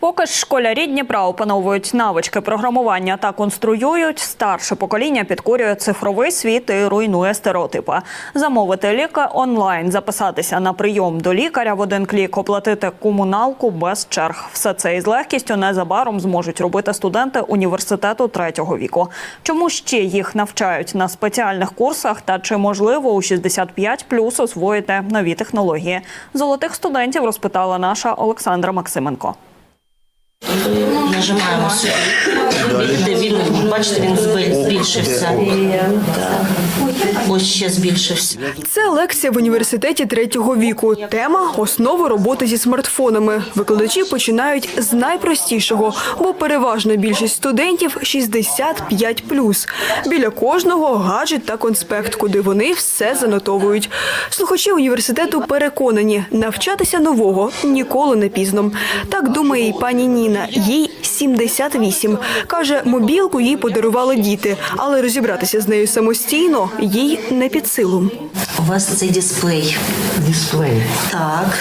Поки ж школярі Дніпра опановують навички програмування та конструюють, старше покоління підкорює цифровий світ і руйнує стереотипи. Замовити ліки онлайн, записатися на прийом до лікаря в один клік, оплатити комуналку без черг. Все це із легкістю незабаром зможуть робити студенти університету третього віку. Чому ще їх навчають на спеціальних курсах та чи можливо у 65 плюс освоїти нові технології? Золотих студентів розпитала наша Олександра Максименко. Нажимаємо сюди. Бачите, він, збільшився. Ось ще збільшився. Це лекція в університеті третього віку. Тема основи роботи зі смартфонами. Викладачі починають з найпростішого, бо переважна більшість студентів 65+. Біля кожного гаджет та конспект, куди вони все занотовують. Слухачі університету переконані, навчатися нового ніколи не пізно. Так думає і пані Ніна. Їй 78. Каже, мобілку їй подарували діти, але розібратися з нею самостійно їй не під силу. У вас цей дисплей. Дисплей. Так,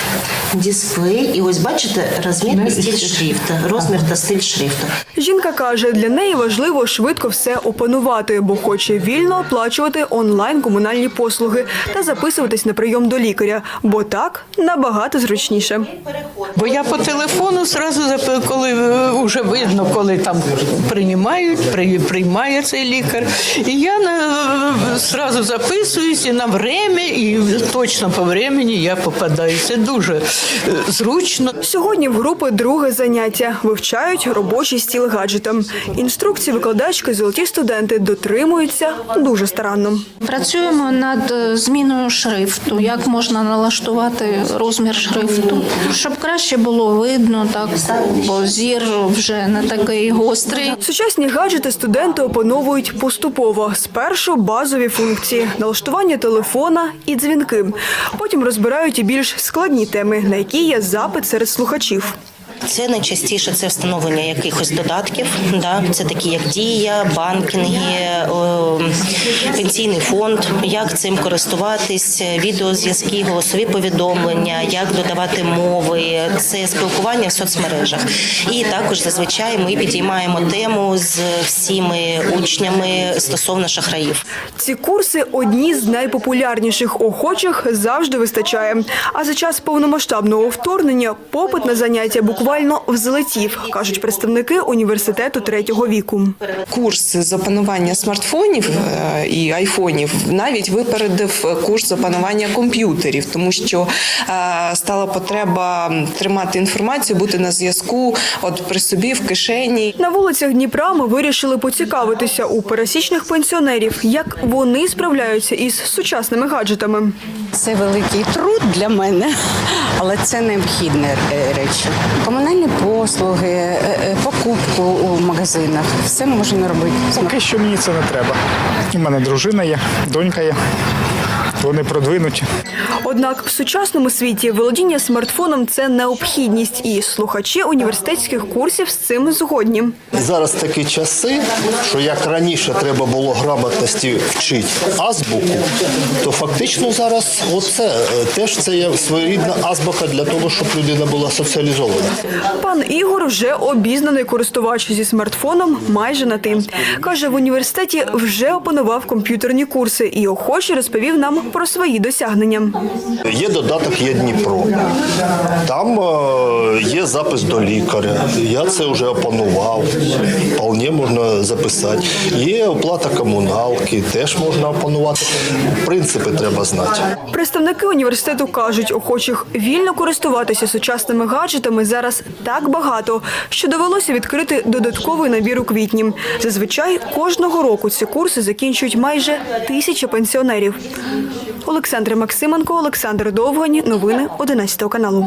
дисплей. І ось бачите розмір і стиль шрифту. Розмір та стиль шрифту. Жінка каже, для неї важливо швидко все опанувати, бо хоче вільно оплачувати онлайн комунальні послуги та записуватись на прийом до лікаря, бо так набагато зручніше. Бо я по телефону зразу коли е, вже видно, коли там приймають, при- приймає цей лікар. І я на, зразу записуюсь і на время, і точно по времени я попадаю. Це дуже е, зручно. Сьогодні в групи друге заняття вивчають робочий стіл гаджетом. Інструкції викладачки золоті студенти дотримуються дуже старанно. Працюємо над е, зміною шрифту, як можна налаштувати розмір шрифту, щоб краще було видно, так бо зір вже не такий гострий. Сучасні гаджети студенти опановують поступово. Спершу базові функції налаштування телефона і дзвінки. Потім розбирають і більш складні теми, на які є запит серед слухачів. Це найчастіше це встановлення якихось додатків. Да? Це такі як дія, банкінги, пенсійний фонд, як цим користуватись, відеозв'язки, голосові повідомлення, як додавати мови, це спілкування в соцмережах. І також зазвичай ми підіймаємо тему з всіми учнями стосовно шахраїв. Ці курси одні з найпопулярніших охочих завжди вистачає. А за час повномасштабного вторгнення попит на заняття буквально взлетів, кажуть представники університету третього віку. Курс з опанування смартфонів е, і айфонів навіть випередив курс з опанування комп'ютерів, тому що е, стала потреба тримати інформацію, бути на зв'язку, от при собі в кишені. На вулицях Дніпра ми вирішили поцікавитися у пересічних пенсіонерів, як вони справляються із сучасними гаджетами. Це великий труд для мене, але це необхідні е, речі. Комунальні послуги, е, е, покупку у магазинах все можна робити. Поки що мені це не треба. У мене дружина є, донька є. Вони продвинуті. Однак в сучасному світі володіння смартфоном це необхідність, і слухачі університетських курсів з цим згодні. Зараз такі часи, що як раніше треба було грамотності вчити азбуку, то фактично зараз оце е, теж це є своєрідна азбука для того, щоб людина була соціалізована. Пан Ігор вже обізнаний користувач зі смартфоном майже на ти. Каже, в університеті вже опанував комп'ютерні курси і охоче розповів нам про свої досягнення. Є додаток є Дніпро. Там е, є запис до лікаря. Я це вже опанував. Вполне можна записати. Є оплата комуналки, теж можна опанувати. Принципи треба знати. Представники університету кажуть, охочих вільно користуватися сучасними гаджетами зараз так багато, що довелося відкрити додатковий набір у квітні. Зазвичай кожного року ці курси закінчують майже тисяча пенсіонерів. Олександр Максименко, Олександр Довгань. Новини 11 каналу.